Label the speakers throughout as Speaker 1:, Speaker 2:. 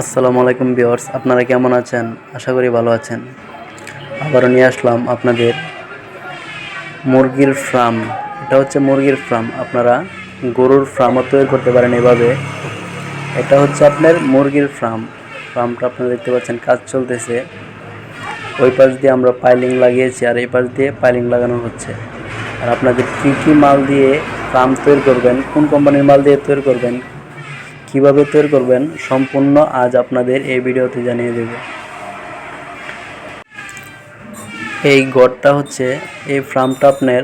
Speaker 1: আসসালামু আলাইকুম ভিউয়ার্স, আপনারা কেমন আছেন? আশা করি ভালো আছেন। আবারও নিয়ে আসলাম আপনাদের মুরগির ফার্ম এটা হচ্ছে মুরগির ফার্ম আপনারা গরুর ফার্মও তৈরি করতে পারেন এভাবে। এটা হচ্ছে আপনার মুরগির ফার্ম ফার্মটা আপনারা দেখতে পাচ্ছেন, কাজ চলতেছে। ওই পাশ দিয়ে আমরা পাইলিং লাগিয়েছি, আর এই পাশ দিয়ে পাইলিং লাগানো হচ্ছে। আর আপনাদের কী কী মাল দিয়ে ফার্ম তৈরি করবেন, কোন কোম্পানির মাল দিয়ে তৈরি করবেন কীভাবে তৈরি করবেন সম্পূর্ণ আজ আপনাদের এই ভিডিওতে জানিয়ে দেব। এই গড়টা হচ্ছে এই ফার্মটা আপনার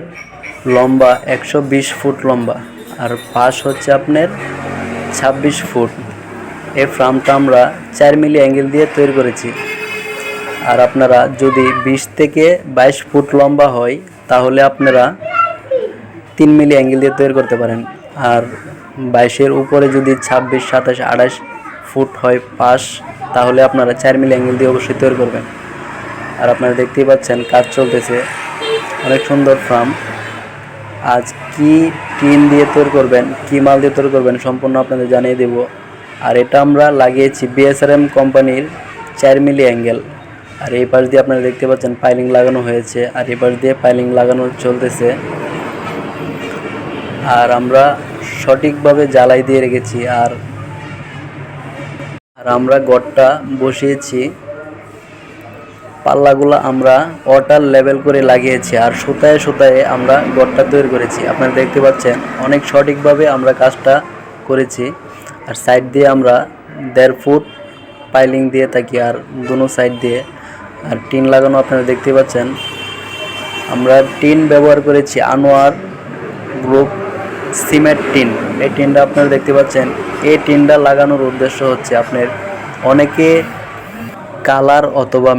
Speaker 1: লম্বা একশো বিশ ফুট লম্বা আর পাশ হচ্ছে আপনার ছাব্বিশ ফুট। এই ফার্মটা আমরা চার মিলি অ্যাঙ্গেল দিয়ে তৈরি করেছি। আর আপনারা যদি বিশ থেকে বাইশ ফুট লম্বা হয়, তাহলে আপনারা তিন মিলি অ্যাঙ্গেল দিয়ে তৈরি করতে পারেন। আর বাইশের উপরে যদি ছাব্বিশ, সাতাশ, আঠাশ ফুট হয় পাশ, তাহলে আপনারা চার মিলি অ্যাঙ্গেল দিয়ে অবশ্যই তৈরি করবেন। আর আপনারা দেখতেই পাচ্ছেন, কাজ চলতেছে। অনেক সুন্দর ফার্ম। আজ কি টিন দিয়ে তৈরি করবেন, কি মাল দিয়ে তৈরি করবেন সম্পূর্ণ আপনাদের জানিয়ে দেব। আর এটা আমরা লাগিয়েছি বিএসআরএম কোম্পানির চার মিলি অ্যাঙ্গেল। আর এই পাশ দিয়ে আপনারা দেখতে পাচ্ছেন পাইলিং লাগানো হয়েছে। আর এই পাশ দিয়ে পাইলিং লাগানো চলতেছে। আর আমরা সঠিকভাবে জ্বালাই দিয়ে রেখেছি আর আর আমরা গড়টা বসিয়েছি। পাল্লাগুলো আমরা ওয়াটার লেভেল করে লাগিয়েছি আর সুতায় সুতায় আমরা গড়টা তৈরি করেছি। আপনারা দেখতে পাচ্ছেন, অনেক সঠিকভাবে আমরা কাজটা করেছি। আর সাইড দিয়ে আমরা দেড় ফুট পাইলিং দিয়ে থাকি আর দুনো সাইড দিয়ে। আর টিন লাগানো আপনারা দেখতে পাচ্ছেন, আমরা টিন ব্যবহার করেছি আনোয়ার গ্রুপ সিমেন্ট টিন। এই টিনটা আপনারা দেখতে পাচ্ছেন। এই টিনটা লাগানোর উদ্দেশ্য হচ্ছে আপনার অনেকে কালার অথবা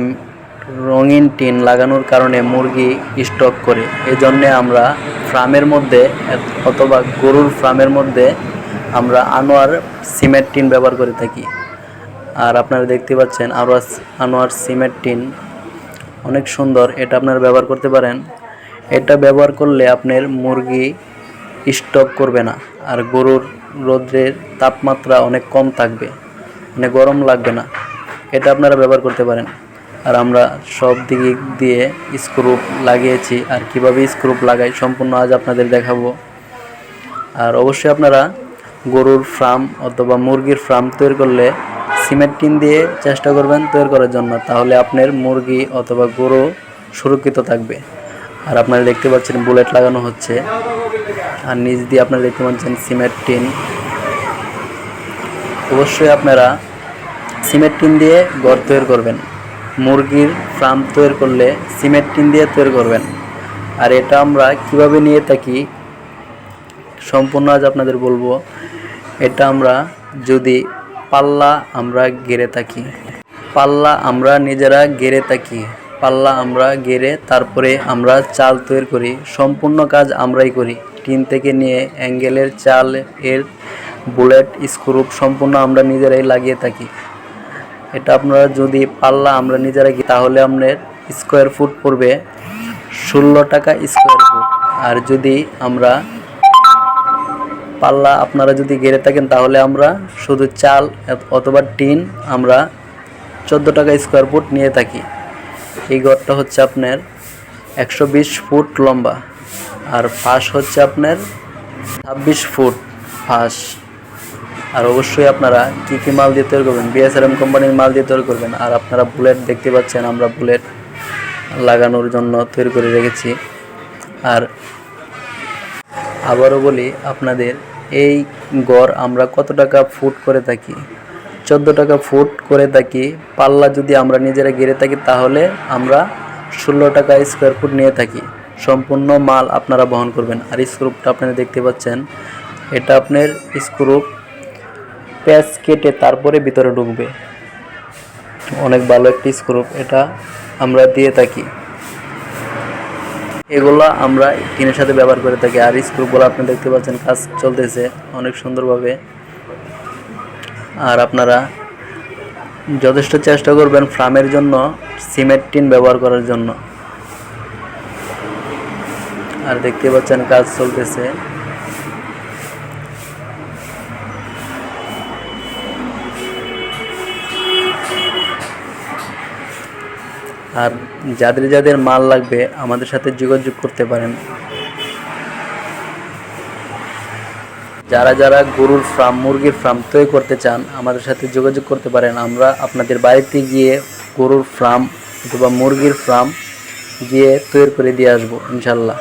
Speaker 1: রঙিন টিন লাগানোর কারণে মুরগি স্টক করে। এজন্যে আমরা ফার্মের মধ্যে, অথবা গরুর ফার্মের মধ্যে আমরা আনোয়ার সিমেন্ট টিন ব্যবহার করে থাকি। আর আপনারা দেখতে পাচ্ছেন আরও আনোয়ার সিমেন্ট টিন অনেক সুন্দর। এটা আপনারা ব্যবহার করতে পারেন। এটা ব্যবহার করলে আপনার মুরগি স্টক করবে না। আর গরুর রোদ্রের তাপমাত্রা অনেক কম থাকবে মানে গরম লাগবে না। এটা আপনারা ব্যবহার করতে পারেন। আর আমরা সব দিক দিয়ে স্ক্রুপ লাগিয়েছি। আর কীভাবে স্ক্রুপ লাগাই সম্পূর্ণ আজ আপনাদের দেখাবো। আর অবশ্যই আপনারা গরুর ফার্ম অথবা মুরগির ফার্ম তৈরি করলে সিমেন্ট টিন দিয়ে চেষ্টা করবেন তৈরি করার জন্য। তাহলে আপনার মুরগি অথবা গরু সুরক্ষিত থাকবে। আর আপনারা দেখতে পাচ্ছেন বুলেট লাগানো হচ্ছে। আর নিচ দিয়ে আপনারা দেখতে পাচ্ছেন সিমেন্ট টিন। অবশ্যই আপনারা সিমেন্ট টিন দিয়ে ঘর তৈরি করবেন। মুরগির ফার্ম তৈরি করলে সিমেন্ট টিন দিয়ে তৈরি করবেন। আর এটা আমরা কীভাবে নিয়ে থাকি সম্পূর্ণ আজ আপনাদের বলব। এটা আমরা যদি পাল্লা আমরা গেড়ে থাকি। পাল্লা আমরা নিজেরা গেড়ে থাকি। পাল্লা আমরা গেড়ে তারপরে আমরা চাল তৈরি করি। সম্পূর্ণ কাজ আমরাই করি। টিন থেকে নিয়ে অ্যাঙ্গেলের চাল এর বুলেট, স্ক্রুপ সম্পূর্ণ আমরা নিজেরাই লাগিয়ে থাকি। এটা আপনারা যদি পাল্লা আমরা নিজেরা গিয়ে তাহলে আপনার স্কোয়ার ফুট পড়বে ষোলো টাকা স্কোয়ার ফুট। আর যদি আমরা পাল্লা আপনারা যদি গেড়ে থাকেন, তাহলে আমরা শুধু চাল অথবা টিন আমরা চোদ্দ টাকা স্কোয়ার ফুট নিয়ে থাকি। এই ঘরটা হচ্ছে আপনার একশো বিশ ফুট লম্বা। আর ফাঁস হচ্ছে আপনার ছাব্বিশ ফুট ফাঁস। আর অবশ্যই আপনারা কী কী মাল দিয়ে তৈরি করবেন? বিএসআরএম কোম্পানির মাল দিয়ে তৈরি করবেন। আর আপনারা বুলেট দেখতে পাচ্ছেন, আমরা বুলেট লাগানোর জন্য তৈরি করে রেখেছি। আর আবারও বলি, আপনাদের এই গড় আমরা কত টাকা ফুট করে থাকি? চোদ্দ টাকা ফুট করে থাকি। পাল্লা যদি আমরা নিজেরা গেড়ে থাকি, তাহলে আমরা ষোলো টাকা স্কোয়ার ফুট নিয়ে থাকি। সম্পূর্ণ মাল আপনারা বহন করবেন। আর স্ক্রুপটা আপনারা দেখতে পাচ্ছেন, এটা আপনার স্ক্রুপ প্যাচ কেটে তারপরে ভিতরে ঢুকবে। অনেক ভালো একটি স্ক্রুপ এটা আমরা দিয়ে থাকি। এগুলো আমরা টিনের সাথে ব্যবহার করে থাকি। আর স্ক্রুপগুলো আপনি দেখতে পাচ্ছেন, কাজ চলতেছে অনেক সুন্দরভাবে। আর আপনারা যথেষ্ট চেষ্টা করবেন ফার্মের জন্য সিমেন্ট টিন ব্যবহার করার জন্য। আর দেখতে পাচ্ছেন কাজ চলতেছে। আর যাদের যাদের মাল লাগবে আমাদের সাথে যোগাযোগ করতে পারেন। যারা যারা গরুর ফার্ম মুরগির ফার্ম তৈরি করতে চান, আমাদের সাথে যোগাযোগ করতে পারেন। আমরা আপনাদের বাড়িতে গিয়ে গরুর ফার্ম অথবা মুরগির ফার্ম গিয়ে তৈরি করে দিয়ে আসব, ইনশাল্লাহ।